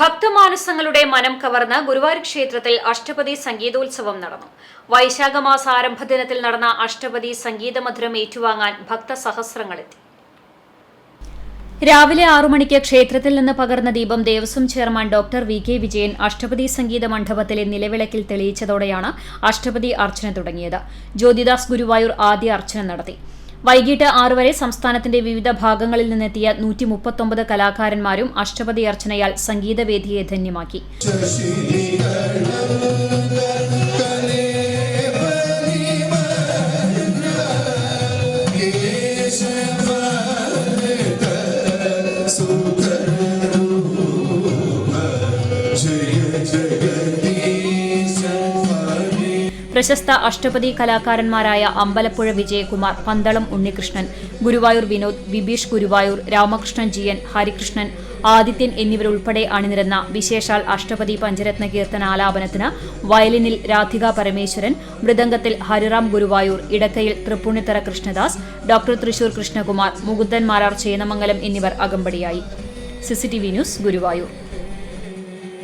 ഭക്തമാനസങ്ങളുടെ മനം കവർന്ന് ഗുരുവായൂർ ക്ഷേത്രത്തിൽ അഷ്ടപതി സംഗീതോത്സവം നടന്നു. വൈശാഖമാസ ആരംഭ ദിനത്തിൽ നടന്ന അഷ്ടപതി സംഗീതമധുരം ഏറ്റുവാങ്ങാൻ ഭക്തസഹസ്രങ്ങളെത്തി. രാവിലെ ആറു മണിക്ക് ക്ഷേത്രത്തിൽ നിന്ന് പകർന്ന ദീപം Devaswom chairman doctor V K Vijayan Ashtapadi സംഗീത മണ്ഡപത്തിലെ നിലവിളക്കിൽ തെളിയിച്ചതോടെയാണ് അഷ്ടപതി അർച്ചന തുടങ്ങിയത്. ജ്യോതിദാസ് ഗുരുവായൂർ ആദ്യ അർച്ചന നടത്തി. വൈകിട്ട് ആറു വരെ സംസ്ഥാനത്തിന്റെ വിവിധ ഭാഗങ്ങളിൽ നിന്നെത്തിയ നൂറ്റി മുപ്പത്തൊമ്പത് കലാകാരന്മാരും അഷ്ടപതി അർച്ചനയാൽ സംഗീതവേദിയെ ധന്യമാക്കി. പ്രശസ്ത അഷ്ടപതി കലാകാരന്മാരായ അമ്പലപ്പുഴ വിജയകുമാർ പന്തളം ഉണ്ണികൃഷ്ണൻ ഗുരുവായൂർ വിനോദ് വിബീഷ് ഗുരുവായൂർ രാമകൃഷ്ണൻ ജിയൻ ഹരികൃഷ്ണൻ ആദിത്യൻ എന്നിവരുൾപ്പെടെ അണിനിരന്ന വിശേഷാൽ അഷ്ടപതി പഞ്ചരത്ന കീർത്തന ആലാപനത്തിന് വയലിനിൽ രാധിക പരമേശ്വരൻ മൃദംഗത്തിൽ ഹരിറാം ഗുരുവായൂർ ഇടക്കയിൽ തൃപ്പുണിത്തറ കൃഷ്ണദാസ് ഡോക്ടർ തൃശൂർ കൃഷ്ണകുമാർ മുകുന്ദൻ മാരാർ ചേന്നമംഗലം എന്നിവർ അകമ്പടിയായി. CCTV news Guruvayur.